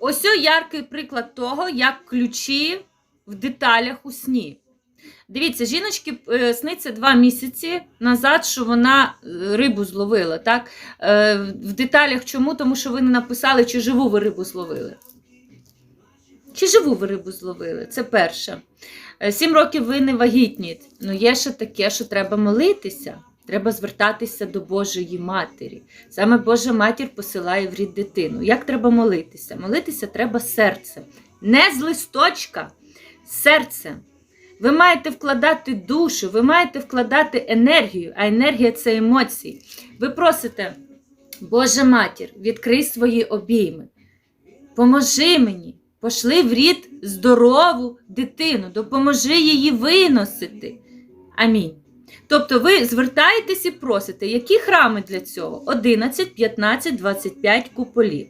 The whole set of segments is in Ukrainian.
Ось яркий приклад того, як ключі в деталях у сні. Дивіться, жіночки е, сниться два місяці назад, що вона е, рибу зловила. Так? Е, в деталях чому? Тому що ви не написали, чи живу ви рибу зловили. Чи живу ви рибу зловили? Це перше. Сім років ви не вагітні. Ну, є ще таке, що треба молитися. Треба звертатися до Божої Матері. Саме Божа Матір посилає в рід дитину. Як треба молитися? Молитися треба серцем. Не з листочка, серцем. Ви маєте вкладати душу, ви маєте вкладати енергію, а енергія це емоції. Ви просите, Божа Матір, відкрий свої обійми. Поможи мені, пошли в рід здорову дитину, допоможи її виносити. Амінь. Тобто ви звертаєтесь і просите, які храми для цього? 11, 15, 25 куполів.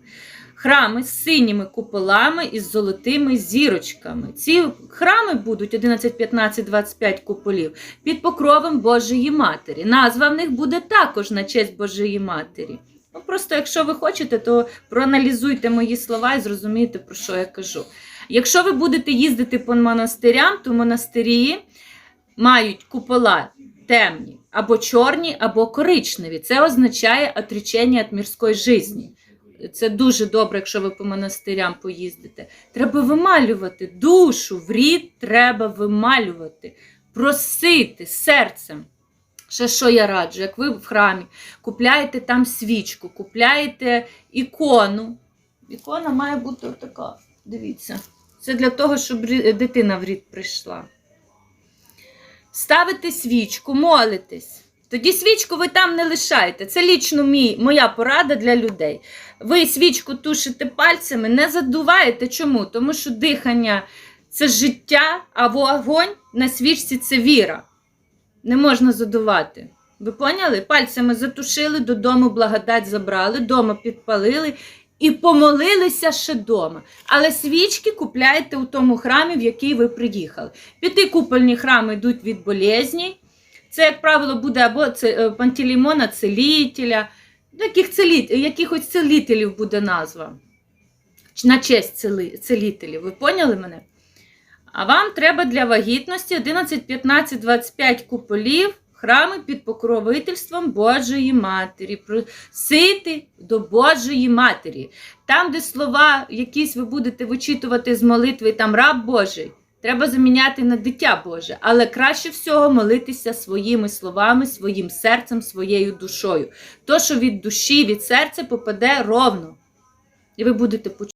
Храми з синіми куполами і з золотими зірочками. Ці храми будуть 11, 15, 25 куполів під покровом Божої Матері. Назва в них буде також на честь Божої Матері. Ну, просто якщо ви хочете, то проаналізуйте мої слова і зрозумієте, про що я кажу. Якщо ви будете їздити по монастирям, то монастирі мають купола темні, або чорні, або коричневі. Це означає отречення від мірської житті. Це дуже добре, якщо ви по монастирям поїздите. Треба вималювати душу, в рід треба вималювати, просити серцем. Ще що я раджу, як ви в храмі купляєте там свічку, купляєте ікону. Ікона має бути отака. Дивіться. Це для того, щоб дитина в рід прийшла. Ставите свічку, молитесь. Тоді свічку ви там не лишаєте. Це лічно мій, моя порада для людей. Ви свічку тушите пальцями, не задуваєте. Чому? Тому що дихання це життя, а вогонь на свічці це віра. Не можна задувати. Ви поняли? Пальцями затушили, додому благодать забрали, дома підпалили і помолилися ще дома. Але свічки купляєте у тому храмі, в який ви приїхали. П'ятикупольні храми йдуть від болезні. Це, як правило, буде або це, е, пантелеймона, целітеля, яких целі, якихось целителів буде назва. На честь цели, целителів. Ви поняли мене? А вам треба для вагітності 11, 15, 25 куполів, храми під покровительством Божої Матері. Просити до Божої Матері. Там, де слова якісь ви будете вичитувати з молитви, там раб Божий. Треба заміняти на дитя Боже, але краще всього молитися своїми словами, своїм серцем, своєю душою. То, що від душі, від серця попаде ровно. І ви будете почути.